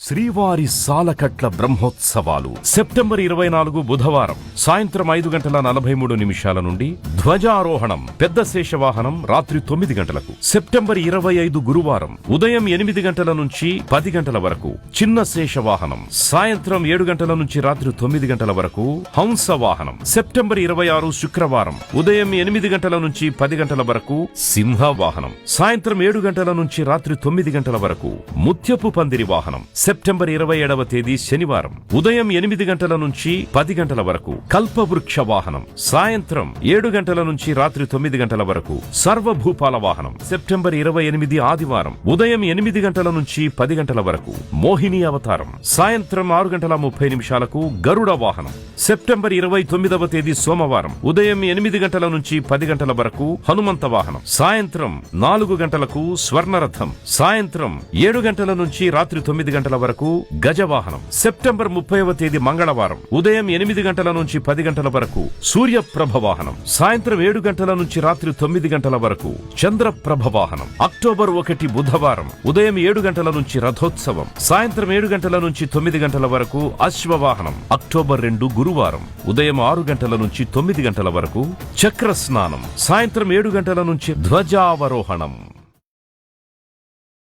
శ్రీవారి సాలకట్ల బ్రహ్మోత్సవాలు. సెప్టెంబర్ ఇరవై నాలుగు బుధవారం సాయంత్రం ఐదు గంటల నలభై మూడు నిమిషాల నుండి ధ్వజారోహణం పెద్ద శేషవాహనం రాత్రి తొమ్మిది గంటలకు. సెప్టెంబర్ ఇరవై ఐదు గురువారం ఉదయం ఎనిమిది గంటల నుంచి పది గంటల వరకు చిన్న శేషవాహనం సాయంత్రం ఏడు గంటల నుంచి రాత్రి తొమ్మిది గంటల వరకు హంస వాహనం సెప్టెంబర్ ఇరవై ఆరు శుక్రవారం ఉదయం ఎనిమిది గంటల నుంచి పది గంటల వరకు సింహ వాహనం సాయంత్రం ఏడు గంటల నుంచి రాత్రి తొమ్మిది గంటల వరకు ముత్యపు పందిరి వాహనం. సెప్టెంబర్ ఇరవై ఏడవ తేదీ శనివారం ఉదయం ఎనిమిది గంటల నుంచి పది గంటల వరకు కల్పవృక్ష వాహనం సాయంత్రం ఏడు గంటల నుంచి రాత్రి తొమ్మిది గంటల వరకు సర్వభూపాల వాహనం. సెప్టెంబర్ ఇరవై ఎనిమిది ఆదివారం ఉదయం ఎనిమిది గంటల నుంచి పది గంటల వరకు మోహిని అవతారం సాయంత్రం ఆరు గంటల ముప్పై నిమిషాలకు గరుడ వాహనం. సెప్టెంబర్ ఇరవై తొమ్మిదవ తేదీ సోమవారం ఉదయం ఎనిమిది గంటల నుంచి పది గంటల వరకు హనుమంత వాహనం. సాయంత్రం నాలుగు గంటలకు స్వర్ణరథం సాయంత్రం ఏడు గంటల నుంచి రాత్రి తొమ్మిది గంటల వరకు గజవాహనం. సెప్టెంబర్ ముప్పైవ తేదీ మంగళవారం ఉదయం ఎనిమిది గంటల నుంచి పది గంటల వరకు సూర్యప్రభ వాహనం. సాయంత్రం ఏడు గంటల నుంచి రాత్రి తొమ్మిది గంటల వరకు చంద్రప్రభ వాహనం. అక్టోబర్ ఒకటి బుధవారం ఉదయం ఏడు గంటల నుంచి రథోత్సవం. సాయంత్రం ఏడు గంటల నుంచి తొమ్మిది గంటల వరకు అశ్వవాహనం. అక్టోబర్ రెండు గురువారం ఉదయం ఆరు గంటల నుంచి తొమ్మిది గంటల వరకు చక్ర స్నానం సాయంత్రం ఏడు గంటల నుంచి ధ్వజావరోహణం.